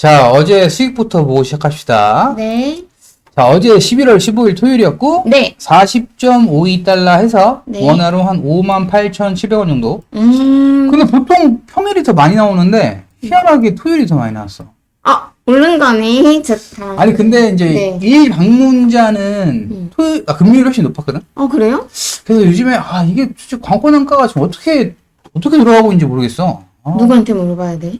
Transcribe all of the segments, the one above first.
자, 어제 수익부터 보고 시작합시다. 네. 자, 어제 11월 15일 토요일이었고, 네. 40.52달러 해서 네. 원화로 한 58,700원 정도. 음. 근데 보통 평일이 더 많이 나오는데, 희한하게 토요일이 더 많이 나왔어. 아, 오른 거네. 좋다. 아니, 근데 이제 네. 일 방문자는 음. 토요일, 아, 금요일이 훨씬 높았거든? 어, 그래요? 그래서 요즘에, 아, 이게 진짜 관건한가가 지금 어떻게, 어떻게 돌아가고 있는지 모르겠어. 아, 누구한테 물어봐야 돼?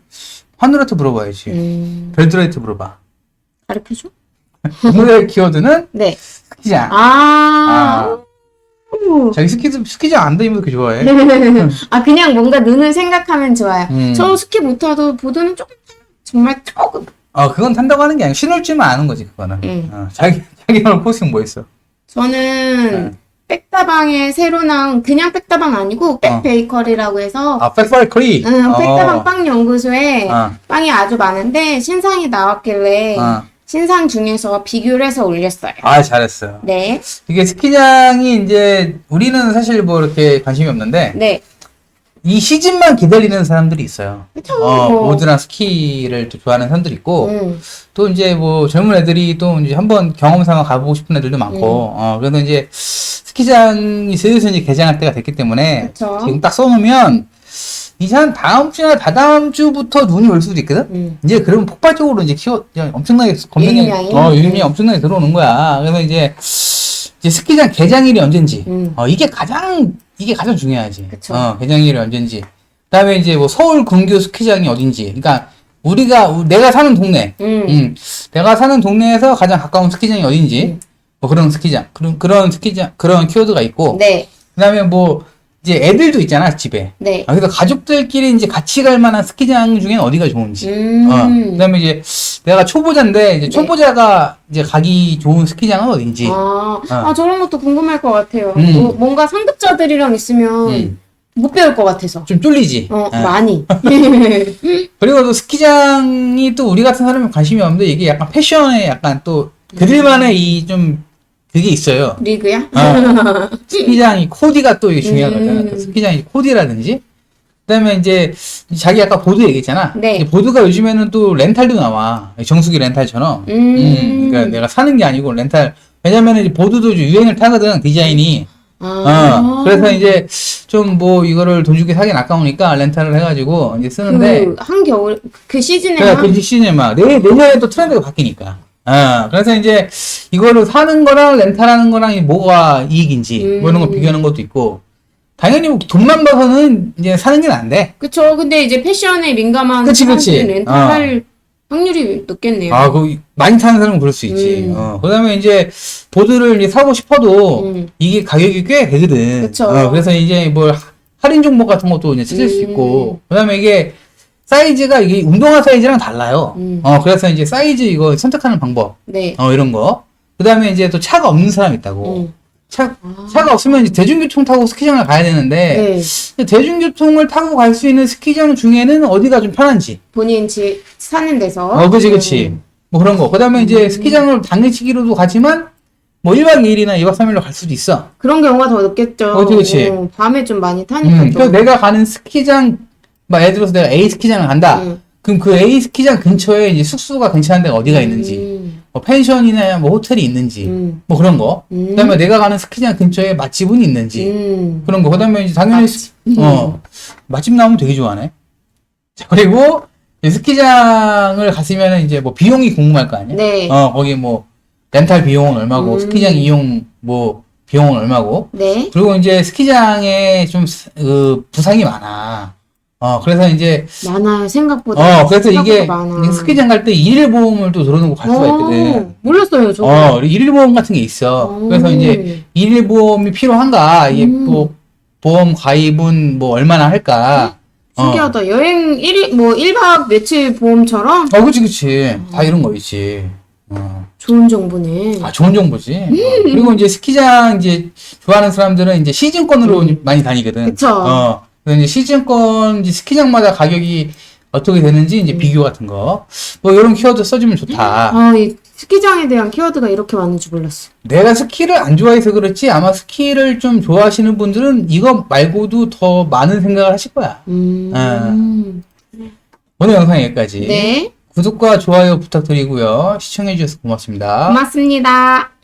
하늘한테 물어봐야지. 음. 별들한테 물어봐. 가르쳐줘? 오늘의 키워드는 네. 스키장. 아. 오. 자기 스키, 스키장 안 다니면서 그렇게 좋아해. 아, 그냥 뭔가 눈을 생각하면 좋아요. 음. 저 스키 못 타도 보드는 조금, 정말 조금. 어, 그건 탄다고 하는 게 아니고 신을 줄만 아는 거지, 그거는. 음. 어, 자기, 자기 오늘 포스팅 뭐 했어? 저는 네. 백다방에 새로 나온, 그냥 백다방 아니고 백베이커리라고 해서 아, 백발커리? 응, 어. 백다방 빵 연구소에 어. 빵이 아주 많은데 신상이 나왔길래 어. 신상 중에서 비교를 해서 올렸어요. 아, 잘했어요. 네, 이게 스키장이 이제, 우리는 사실 뭐 이렇게 관심이 없는데, 네, 이 시즌만 기다리는 사람들이 있어요. 그쵸. 어, 뭐. 보드나 스키를 또 좋아하는 사람들이 있고, 음, 또 이제 뭐 젊은 애들이 또 이제 한번 경험 삼아 가보고 싶은 애들도 많고, 음. 어, 그래서 이제 스키장이 슬슬 이제 개장할 때가 됐기 때문에, 그쵸. 지금 딱 써놓으면, 이제 한 다음 주나 다다음 주부터 눈이 올 수도 있거든? 음. 이제 그러면 폭발적으로 이제 키워, 엄청나게 검색량이? 어, 음. 엄청나게 들어오는 거야. 그래서 이제, 이제 스키장 개장일이 언젠지, 음. 어, 이게 가장, 이게 가장 중요하지. 그쵸. 어, 개장일이 언젠지. 그 다음에 이제 뭐 서울 근교 스키장이 어딘지. 그러니까, 우리가, 우- 내가 사는 동네, 음, 음, 내가 사는 동네에서 가장 가까운 스키장이 어딘지, 음. 뭐 그런 스키장, 그런, 그런 스키장, 그런 키워드가 있고, 네, 그 다음에 뭐, 이제 애들도 있잖아, 집에. 네, 아, 그래서 가족들끼리 이제 같이 갈 만한 스키장 중엔 어디가 좋은지. 음, 어, 그 다음에 이제 내가 초보자인데, 이제 네. 초보자가 이제 가기 좋은 스키장은 어딘지. 아, 어. 아, 저런 것도 궁금할 것 같아요. 음. 뭐, 뭔가 상급자들이랑 있으면 음. 못 배울 것 같아서. 좀 쫄리지. 어, 예. 많이. 그리고 또 스키장이 또 우리 같은 사람은 관심이 없는데, 이게 약간 패션에 약간 또, 그들만의 이 좀, 그게 있어요. 리그야? 어. 스키장이 코디가 또 이게 중요하거든. 음. 또 스키장이 코디라든지. 그다음에 이제 자기 아까 보드 얘기했잖아. 네. 보드가 요즘에는 또 렌탈도 나와. 정수기 렌탈처럼. 음. 음, 그러니까 내가 사는 게 아니고 렌탈. 왜냐면은 이제 보드도 좀 유행을 타거든 디자인이. 아. 어. 그래서 이제 좀 뭐 이거를 돈 주기 사긴 아까우니까 렌탈을 해가지고 이제 쓰는데. 그 한겨울 그 시즌에 그래, 그 시즌에 막, 내, 내년에 또 트렌드가 바뀌니까. 아, 그래서 이제, 이거를 사는 거랑 렌탈하는 거랑 이 뭐가 이익인지, 뭐 이런 거 음. 비교하는 것도 있고, 당연히 뭐 돈만 봐서는 이제 사는 게 나은데, 그쵸. 근데 이제 패션에 민감한 그치, 그치. 사람들은 렌탈할 확률이 높겠네요. 아, 그, 많이 타는 사람은 그럴 수 있지. 음. 어, 그 다음에 이제, 보드를 이제 사고 싶어도, 음. 이게 가격이 꽤 되거든. 그쵸. 어, 그래서 이제 뭐, 하- 할인 종목 같은 것도 이제 찾을 수 음. 있고, 그 다음에 이게, 사이즈가 이게 운동화 사이즈랑 달라요. 음. 어, 그래서 이제 사이즈 이거 선택하는 방법. 네. 어, 이런 거. 그 다음에 이제 또 차가 없는 사람 있다고. 음. 차, 아. 차가 없으면 이제 대중교통 타고 스키장을 가야 되는데, 네. 대중교통을 타고 갈 수 있는 스키장 중에는 어디가 좀 편한지. 본인 집 사는 데서. 어, 그치, 그치. 음. 뭐 그런 거. 그 다음에 이제 스키장을 당일치기로도 가지만, 뭐 1박 2일이나 2박 3일로 갈 수도 있어. 그런 경우가 더 높겠죠. 그치, 그치. 어, 밤에 좀 많이 타니까 음, 또. 내가 가는 스키장, 막 예를 들어서 내가 A 스키장을 간다. 음. 그럼 그 A 스키장 근처에 이제 숙소가 괜찮은 데가 어디가 있는지, 음. 뭐 펜션이나 뭐 호텔이 있는지, 음. 뭐 그런 거. 음. 그 다음에 내가 가는 스키장 근처에 맛집은 있는지, 음. 그런 거. 그 다음에 이제 당연히, 맛집. 어, 맛집 나오면 되게 좋아하네. 자, 그리고 이제 스키장을 갔으면 이제 뭐 비용이 궁금할 거 아니야? 네. 어, 거기 뭐, 렌탈 비용은 얼마고, 음. 스키장 이용 뭐, 비용은 얼마고. 네. 그리고 이제 스키장에 좀, 스- 그, 부상이 많아. 어, 그래서 이제, 많아요. 생각보다. 어, 그래서 이게, 생각보다 많아. 스키장 갈 때 일일 보험을 또 들어놓고 갈 수가 있거든. 어, 몰랐어요, 저. 어, 일일 보험 같은 게 있어. 그래서 이제, 일일 보험이 필요한가, 이게 음. 뭐, 보험 가입은 뭐 얼마나 할까. 어. 신기하다. 여행 1일, 뭐, 1박 며칠 보험처럼 어, 그치, 그치. 다 이런 거 있지. 어. 좋은 정보네. 아, 좋은 정보지. 어. 그리고 이제 스키장 이제 좋아하는 사람들은 이제 시즌권으로 많이 다니거든. 음. 그쵸. 어. 그래서 이제 시즌권, 이제 스키장마다 가격이 어떻게 되는지 이제 비교 같은 거. 뭐 이런 키워드 써주면 좋다. 음. 아, 이 스키장에 대한 키워드가 이렇게 많은 줄 몰랐어. 내가 스키를 안 좋아해서 그렇지 아마 스키를 좀 좋아하시는 분들은 이거 말고도 더 많은 생각을 하실 거야. 음. 아. 오늘 영상 여기까지. 네. 구독과 좋아요 부탁드리고요. 시청해주셔서 고맙습니다. 고맙습니다.